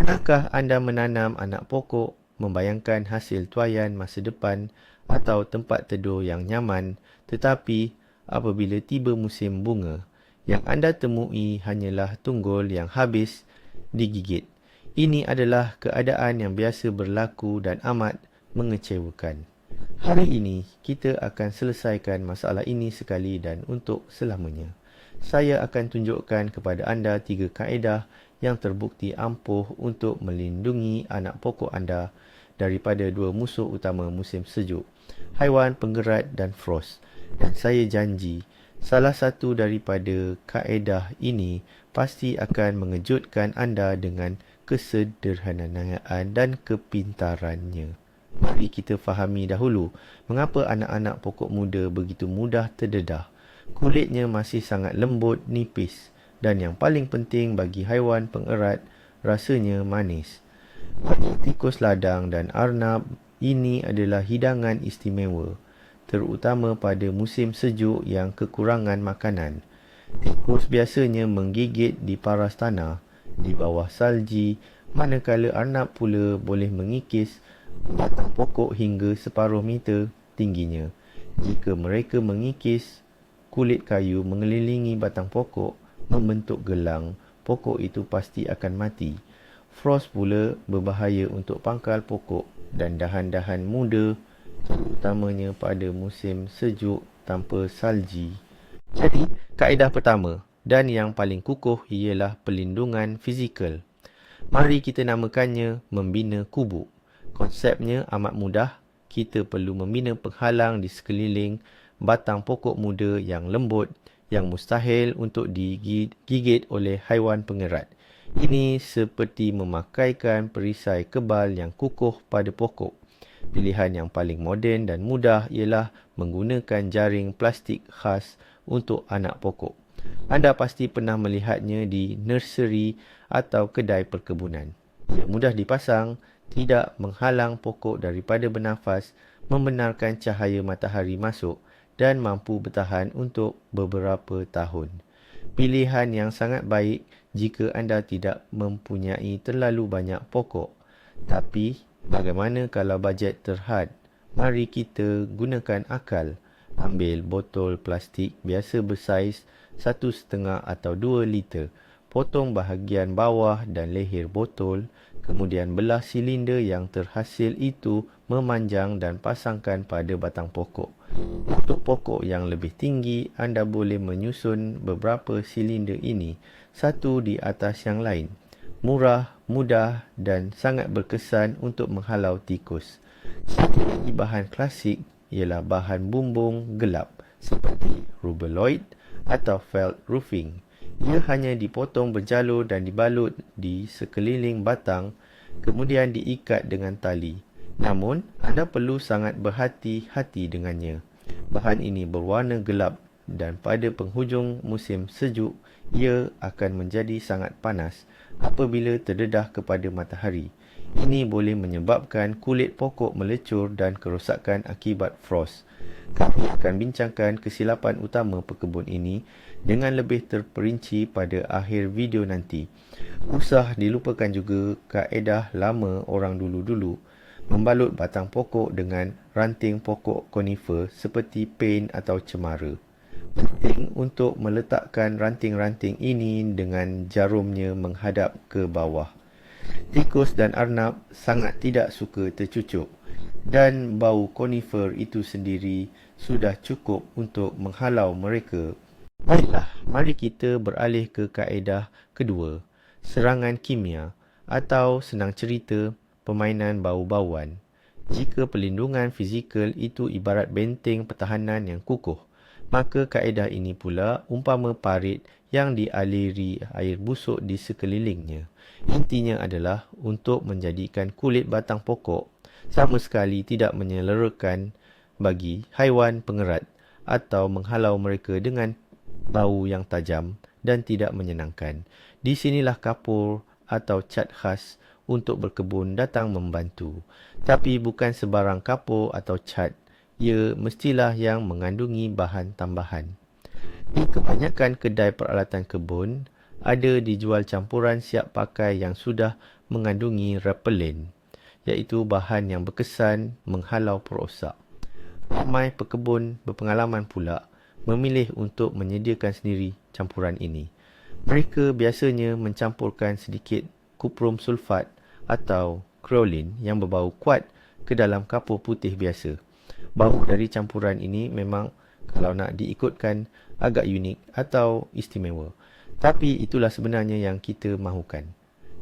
Pernahkah anda menanam anak pokok, membayangkan hasil tuayan masa depan atau tempat teduh yang nyaman tetapi apabila tiba musim bunga, yang anda temui hanyalah tunggul yang habis digigit. Ini adalah keadaan yang biasa berlaku dan amat mengecewakan. Hari ini, kita akan selesaikan masalah ini sekali dan untuk selamanya. Saya akan tunjukkan kepada anda tiga kaedah yang terbukti ampuh untuk melindungi anak pokok anda daripada dua musuh utama musim sejuk, haiwan penggerat dan frost. Dan saya janji, salah satu daripada kaedah ini pasti akan mengejutkan anda dengan kesederhanaan dan kepintarannya. Mari kita fahami dahulu mengapa anak-anak pokok muda begitu mudah terdedah. Kulitnya masih sangat lembut, nipis dan yang paling penting bagi haiwan pengerat rasanya manis. Tikus ladang dan arnab, ini adalah hidangan istimewa, terutama pada musim sejuk yang kekurangan makanan. Tikus biasanya menggigit di paras tanah, di bawah salji, manakala arnab pula boleh mengikis batang pokok hingga separuh meter tingginya. Jika mereka mengikis kulit kayu mengelilingi batang pokok, membentuk gelang, pokok itu pasti akan mati. Frost pula berbahaya untuk pangkal pokok dan dahan-dahan muda terutamanya pada musim sejuk tanpa salji. Jadi, kaedah pertama dan yang paling kukuh ialah pelindungan fizikal. Mari kita namakannya membina kubu. Konsepnya amat mudah. Kita perlu membina penghalang di sekeliling batang pokok muda yang lembut yang mustahil untuk digigit oleh haiwan pengerat. Ini seperti memakaikan perisai kebal yang kukuh pada pokok. Pilihan yang paling moden dan mudah ialah menggunakan jaring plastik khas untuk anak pokok. Anda pasti pernah melihatnya di nursery atau kedai perkebunan. Ia mudah dipasang, tidak menghalang pokok daripada bernafas, membenarkan cahaya matahari masuk dan mampu bertahan untuk beberapa tahun. Pilihan yang sangat baik jika anda tidak mempunyai terlalu banyak pokok. Tapi, bagaimana kalau bajet terhad? Mari kita gunakan akal. Ambil botol plastik biasa bersaiz 1.5 atau 2 liter. Potong bahagian bawah dan leher botol, kemudian belah silinder yang terhasil itu memanjang dan pasangkan pada batang pokok. Untuk pokok yang lebih tinggi, anda boleh menyusun beberapa silinder ini satu di atas yang lain. Murah, mudah dan sangat berkesan untuk menghalau tikus. Satu lagi bahan klasik ialah bahan bumbung gelap seperti rubelloid atau felt roofing. Ia hanya dipotong berjalur dan dibalut di sekeliling batang kemudian diikat dengan tali. Namun, anda perlu sangat berhati-hati dengannya. Bahan ini berwarna gelap dan pada penghujung musim sejuk, ia akan menjadi sangat panas apabila terdedah kepada matahari. Ini boleh menyebabkan kulit pokok melecur dan kerosakan akibat frost. Kami akan bincangkan kesilapan utama pekebun ini dengan lebih terperinci pada akhir video nanti. Usah dilupakan juga kaedah lama orang dulu-dulu membalut batang pokok dengan ranting pokok konifer seperti pain atau cemara. Penting untuk meletakkan ranting-ranting ini dengan jarumnya menghadap ke bawah. Tikus dan arnab sangat tidak suka tercucuk dan bau konifer itu sendiri sudah cukup untuk menghalau mereka. Baiklah, mari kita beralih ke kaedah kedua, serangan kimia atau senang cerita permainan bau-bauan. Jika pelindungan fizikal itu ibarat benteng pertahanan yang kukuh, maka kaedah ini pula umpama parit yang dialiri air busuk di sekelilingnya. Intinya adalah untuk menjadikan kulit batang pokok sama sekali tidak menyelerakan bagi haiwan pengerat atau menghalau mereka dengan bau yang tajam dan tidak menyenangkan. Di sinilah kapur atau cat khas untuk berkebun datang membantu. Tapi bukan sebarang kapur atau cat. Ia mestilah yang mengandungi bahan tambahan. Di kebanyakan kedai peralatan kebun, ada dijual campuran siap pakai yang sudah mengandungi repelen, iaitu bahan yang berkesan menghalau perosak. Ramai pekebun berpengalaman pula memilih untuk menyediakan sendiri campuran ini. Mereka biasanya mencampurkan sedikit kuprum sulfat atau kreolin yang berbau kuat ke dalam kapur putih biasa. Bau dari campuran ini memang kalau nak diikutkan agak unik atau istimewa. Tapi itulah sebenarnya yang kita mahukan.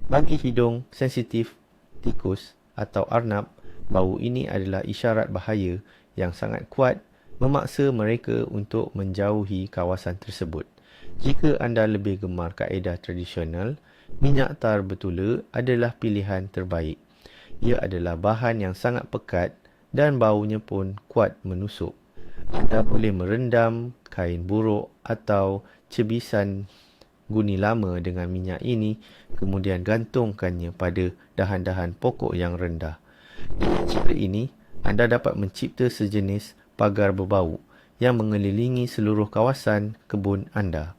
Bagi hidung sensitif tikus atau arnab, bau ini adalah isyarat bahaya yang sangat kuat memaksa mereka untuk menjauhi kawasan tersebut. Jika anda lebih gemar kaedah tradisional, minyak tar betula adalah pilihan terbaik. Ia adalah bahan yang sangat pekat dan baunya pun kuat menusuk. Anda boleh merendam kain buruk atau cebisan guni lama dengan minyak ini kemudian gantungkannya pada dahan-dahan pokok yang rendah. Dengan cara ini, anda dapat mencipta sejenis pagar berbau yang mengelilingi seluruh kawasan kebun anda.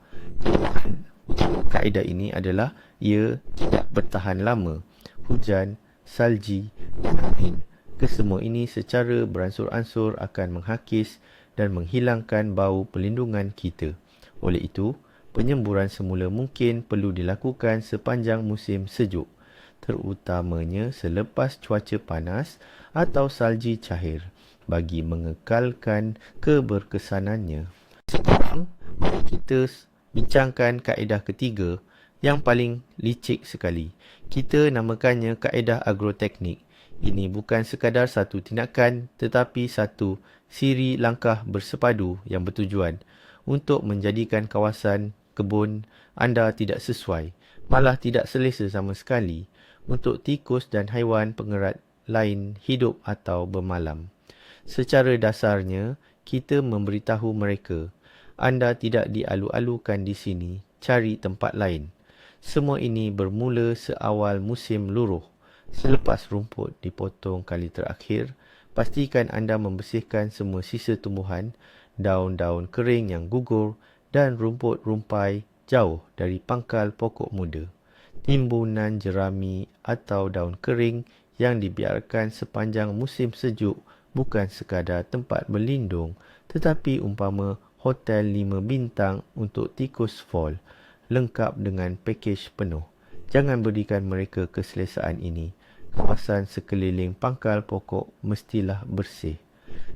Kaedah ini adalah ia tidak bertahan lama. Hujan, salji dan angin. Kesemua ini secara beransur-ansur akan menghakis dan menghilangkan bau pelindungan kita. Oleh itu, penyemburan semula mungkin perlu dilakukan sepanjang musim sejuk, terutamanya selepas cuaca panas atau salji cair bagi mengekalkan keberkesanannya. Sekarang, mari kita bincangkan kaedah ketiga yang paling licik sekali. Kita namakannya kaedah agroteknik. Ini bukan sekadar satu tindakan tetapi satu siri langkah bersepadu yang bertujuan untuk menjadikan kawasan kebun anda tidak sesuai, malah tidak selesa sama sekali untuk tikus dan haiwan pengerat lain hidup atau bermalam. Secara dasarnya, kita memberitahu mereka, anda tidak dialu-alukan di sini, cari tempat lain. Semua ini bermula seawal musim luruh. Selepas rumput dipotong kali terakhir, pastikan anda membersihkan semua sisa tumbuhan, daun-daun kering yang gugur dan rumput rumpai jauh dari pangkal pokok muda. Timbunan jerami atau daun kering yang dibiarkan sepanjang musim sejuk bukan sekadar tempat berlindung tetapi umpama hotel lima bintang untuk tikus fall lengkap dengan pakej penuh. Jangan berikan mereka keselesaan ini. Kawasan sekeliling pangkal pokok mestilah bersih.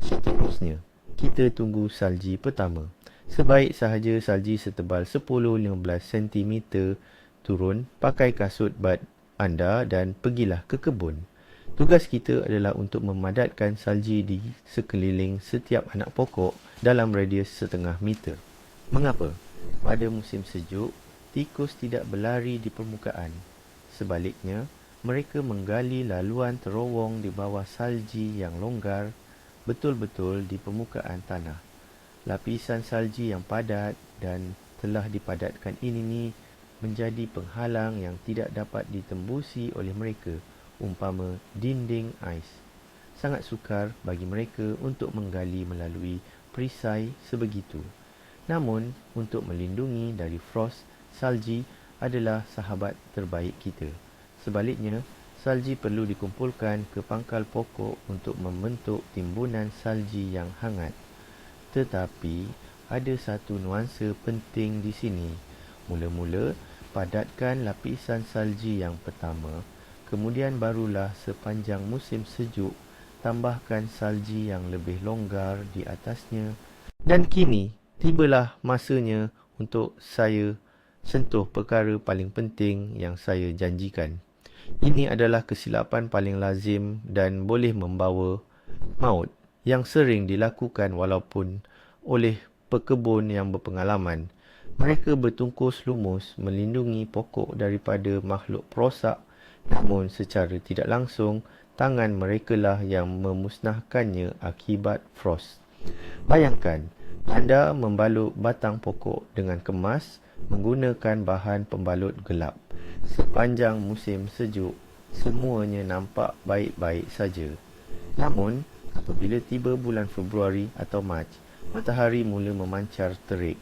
Seterusnya, kita tunggu salji pertama. Sebaik sahaja salji setebal 10-15 cm turun, pakai kasut bad anda dan pergilah ke kebun. Tugas kita adalah untuk memadatkan salji di sekeliling setiap anak pokok dalam radius setengah meter. Mengapa? Pada musim sejuk, tikus tidak berlari di permukaan. Sebaliknya, mereka menggali laluan terowong di bawah salji yang longgar betul-betul di permukaan tanah lapisan salji yang padat dan telah dipadatkan ini ni menjadi penghalang yang tidak dapat ditembusi oleh mereka umpama dinding ais. Sangat sukar bagi mereka untuk menggali melalui perisai sebegitu. Namun, untuk melindungi dari frost, salji adalah sahabat terbaik kita. Sebaliknya, salji perlu dikumpulkan ke pangkal pokok untuk membentuk timbunan salji yang hangat. Tetapi ada satu nuansa penting di sini. Mula-mula padatkan lapisan salji yang pertama, kemudian barulah sepanjang musim sejuk tambahkan salji yang lebih longgar di atasnya. Dan kini tibalah masanya untuk saya sentuh perkara paling penting yang saya janjikan. Ini adalah kesilapan paling lazim dan boleh membawa maut yang sering dilakukan walaupun oleh pekebun yang berpengalaman. Mereka bertungkus lumus melindungi pokok daripada makhluk perosak namun secara tidak langsung tangan mereka lah yang memusnahkannya akibat frost. Bayangkan, anda membalut batang pokok dengan kemas menggunakan bahan pembalut gelap. Sepanjang musim sejuk, semuanya nampak baik-baik saja. Namun, Apabila tiba bulan Februari atau Mac, matahari mula memancar terik.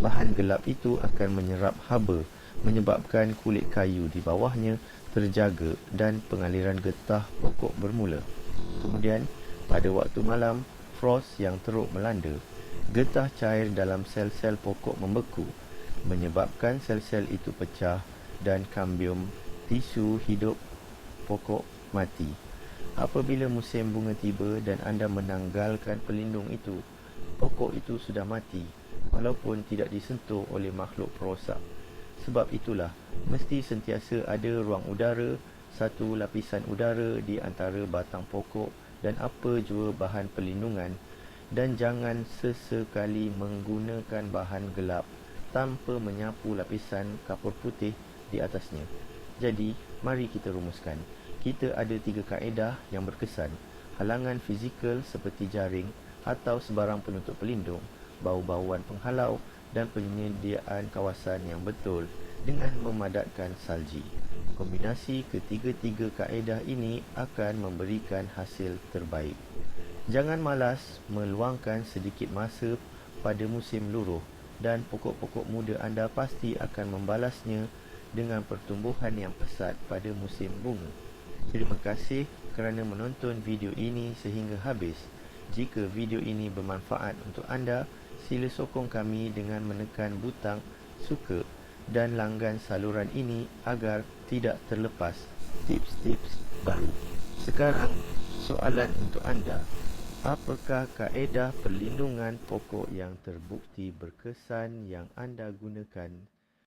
Bahan gelap itu akan menyerap haba, menyebabkan kulit kayu di bawahnya terjaga dan pengaliran getah pokok bermula. Kemudian, pada waktu malam, frost yang teruk melanda. Getah cair dalam sel-sel pokok membeku, menyebabkan sel-sel itu pecah dan kambium tisu hidup pokok mati. Apabila musim bunga tiba dan anda menanggalkan pelindung itu, pokok itu sudah mati walaupun tidak disentuh oleh makhluk perosak. Sebab itulah, mesti sentiasa ada ruang udara, satu lapisan udara di antara batang pokok dan apa jua bahan pelindungan dan jangan sesekali menggunakan bahan gelap tanpa menyapu lapisan kapur putih di atasnya. Jadi, mari kita rumuskan. Kita ada tiga kaedah yang berkesan. Halangan fizikal seperti jaring atau sebarang penutup pelindung, bau-bauan penghalau dan penyediaan kawasan yang betul dengan memadatkan salji. Kombinasi ketiga-tiga kaedah ini akan memberikan hasil terbaik. Jangan malas meluangkan sedikit masa pada musim luruh dan pokok-pokok muda anda pasti akan membalasnya dengan pertumbuhan yang pesat pada musim bunga. Terima kasih kerana menonton video ini sehingga habis. Jika video ini bermanfaat untuk anda, sila sokong kami dengan menekan butang suka dan langgan saluran ini agar tidak terlepas tips-tips baru. Sekarang, soalan untuk anda. Apakah kaedah perlindungan pokok yang terbukti berkesan yang anda gunakan